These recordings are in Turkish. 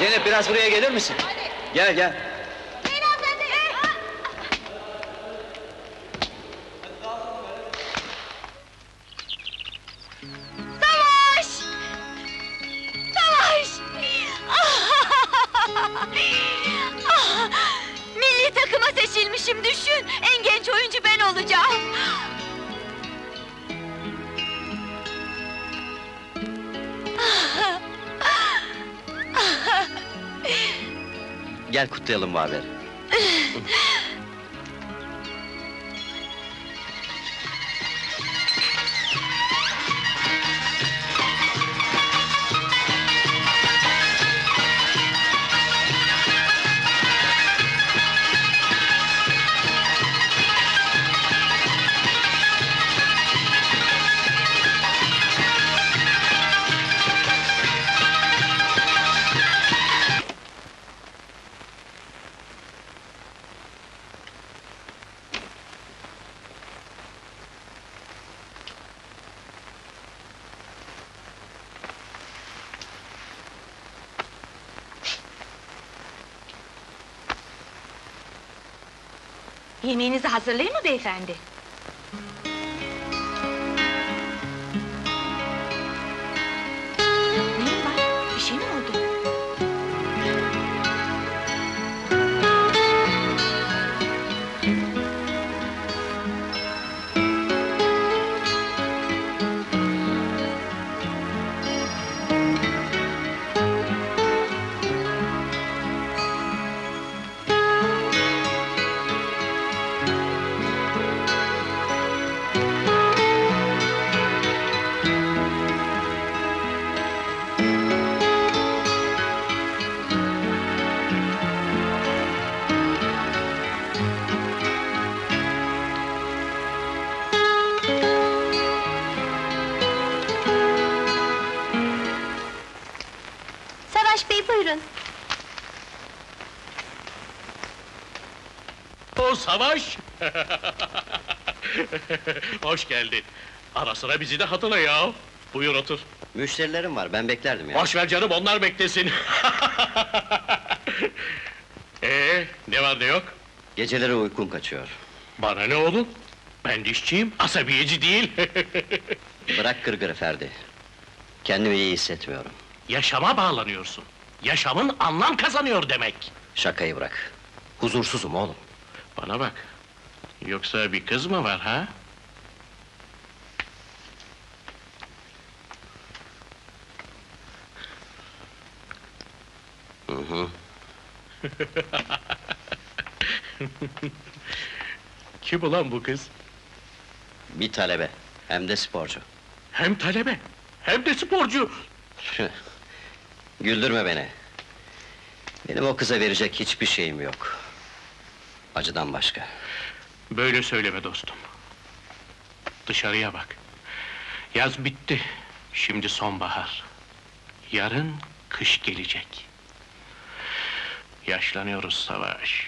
Zeynep biraz buraya gelir misin? Gel gel. Savaş! Savaş! Ah! Milli takıma seçilmişim düşün! En genç oyuncu ben olacağım! Gel kutlayalım bu Yemeğinizi hazırlayayım mı beyefendi? Savaş! Hoş geldin. Ara sıra bizi de hatırla ya. Buyur otur. Müşterilerim var, ben beklerdim ya. Boş ver canım, onlar beklesin. ee, ne var ne yok? Geceleri uykum kaçıyor. Bana ne oğlum? Ben dişçiyim, asabiyeci değil. Bırak gırgırı Ferdi. Kendimi iyi hissetmiyorum. Yaşama bağlanıyorsun. Yaşamın anlam kazanıyor demek. Şakayı bırak. Huzursuzum oğlum. Bana bak. Yoksa bir kız mı var ha? Hı hı. Kim ulan bu kız? Bir talebe, hem de sporcu. Hem talebe, hem de sporcu. Güldürme beni. Benim o kıza verecek hiçbir şeyim yok. Acıdan başka. Böyle söyleme dostum. Dışarıya bak. Yaz bitti. Şimdi sonbahar. Yarın kış gelecek. Yaşlanıyoruz Savaş.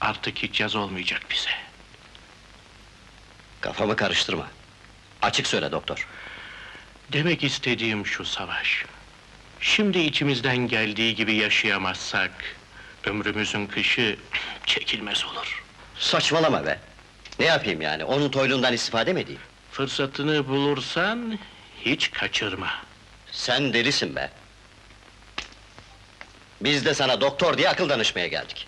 Artık hiç yaz olmayacak bize. Kafamı karıştırma. Açık söyle doktor. Demek istediğim şu Savaş. Şimdi içimizden geldiği gibi yaşayamazsak... ...ömrümüzün kışı çekilmez olur. Saçmalama be! Ne yapayım yani, onun toylundan istifade mi edeyim? Fırsatını bulursan hiç kaçırma. Sen delisin be! Biz de sana doktor diye akıl danışmaya geldik.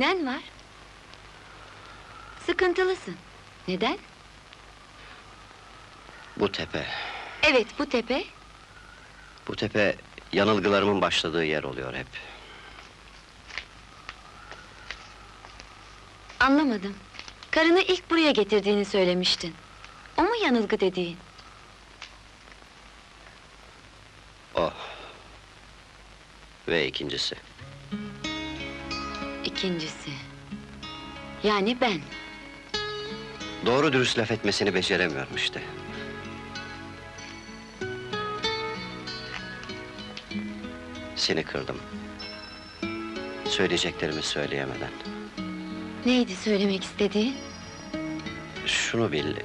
Nen var? Sıkıntılısın. Neden? Bu tepe, Evet, bu tepe. bu tepe yanılgılarımın başladığı yer oluyor hep. Anlamadım. Karını ilk buraya getirdiğini söylemiştin. O mu yanılgı dediğin? O, Ve ikincisi, İkincisi. Yani ben. doğru dürüst laf etmesini beceremiyorum işte. Seni kırdım. Söyleyeceklerimi söyleyemeden. Neydi söylemek istediğin? Şunu bil...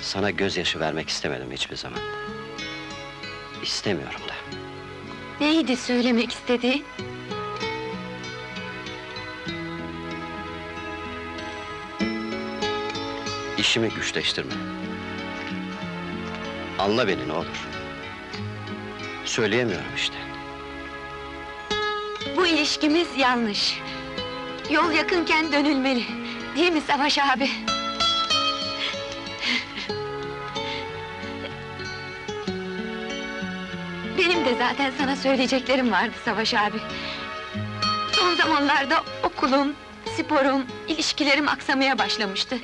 Sana gözyaşı vermek istemedim hiçbir zaman. İstemiyorum da. Neydi söylemek istediğin? İşimi güçleştirme. Anla beni ne olur. Söyleyemiyorum işte. Bu ilişkimiz yanlış. Yol yakınken dönülmeli. Değil mi Savaş abi? Benim de zaten sana söyleyeceklerim vardı Savaş abi. Son zamanlarda okulum, sporum, ilişkilerim aksamaya başlamıştı.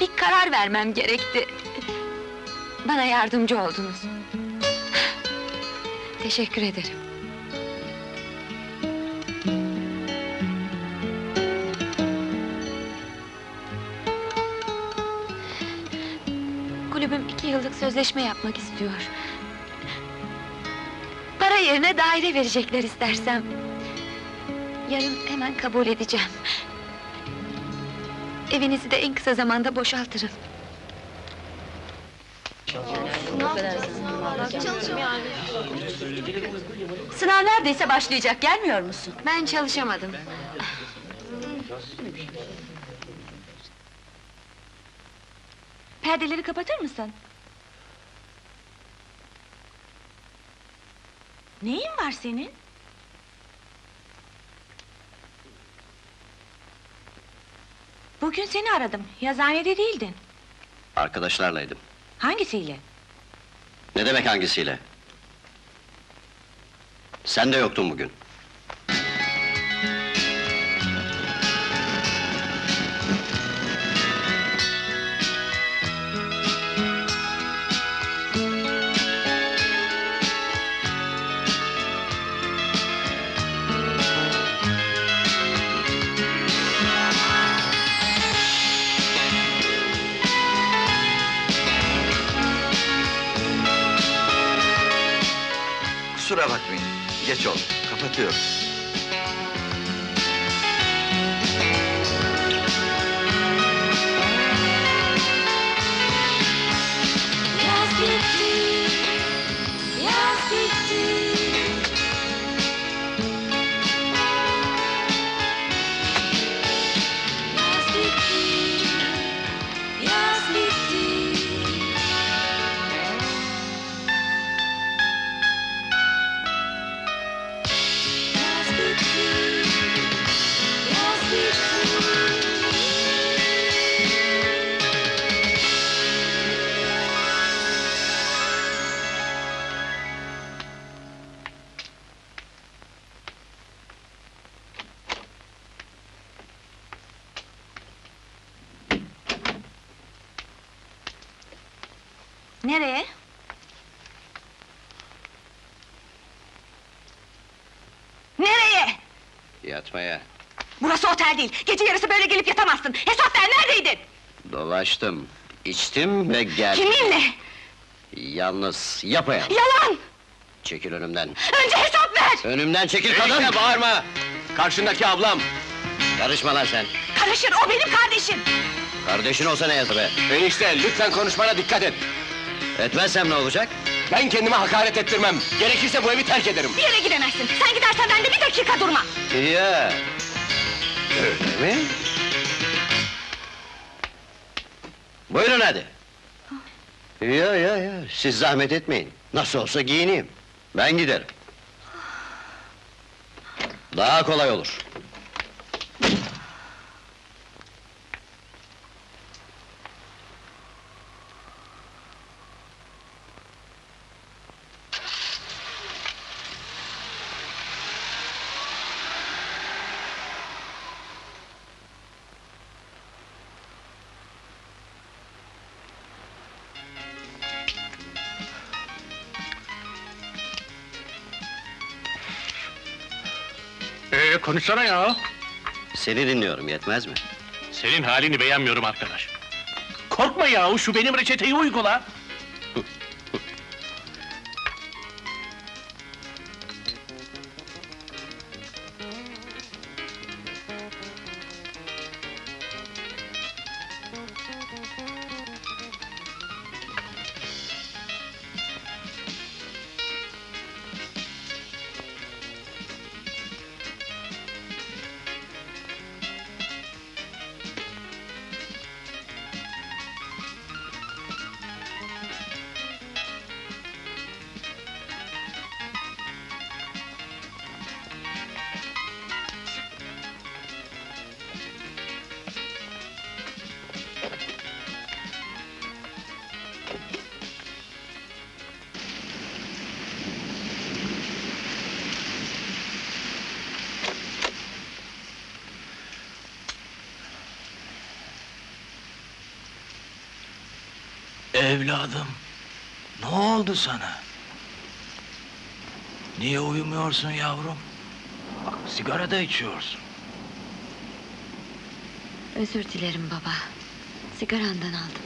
Bir karar vermem gerekti. Bana yardımcı oldunuz. Teşekkür ederim. Kulübüm iki yıllık sözleşme yapmak istiyor. Para yerine daire verecekler istersem. Yarın hemen kabul edeceğim. Evinizi de en kısa zamanda boşaltırım. Sınav neredeyse başlayacak, gelmiyor musun? Ben çalışamadım. Perdeleri kapatır mısın? Neyin var senin? Bugün seni aradım, yazıhanede değildin. Arkadaşlarlaydım. Hangisiyle? Ne demek hangisiyle? Sen de yoktun bugün. Kusura bakmayın. Geç oldu. Kapatıyorum. Yatmaya. Burası otel değil, gece yarısı böyle gelip yatamazsın. Hesap ver, neredeydin? Dolaştım, içtim ve geldim. Kiminle? Yalnız, yapayalnız. Yalan! Çekil önümden. Önce hesap ver! Önümden çekil kadın! bağırma! Karşındaki ablam. Karışma lan sen. Karışır, o benim kardeşim! Kardeşin olsa ne yazı be? Enişte lütfen konuşmana dikkat et. Etmezsem ne olacak? Ben kendime hakaret ettirmem. Gerekirse bu evi terk ederim. Bir yere gidemezsin, sen gidersen ben de bir dakika durma! Ya. Öyle mi? Buyurun hadi. Ya ya ya, siz zahmet etmeyin. Nasıl olsa giyineyim. Ben giderim. Daha kolay olur. Konuşsana ya. Seni dinliyorum, yetmez mi? Senin halini beğenmiyorum arkadaş. Korkma ya, şu benim reçeteyi uygula. Evladım, ne oldu sana? Niye uyumuyorsun yavrum? Bak sigara da içiyorsun. Özür dilerim baba. Sigarandan aldım.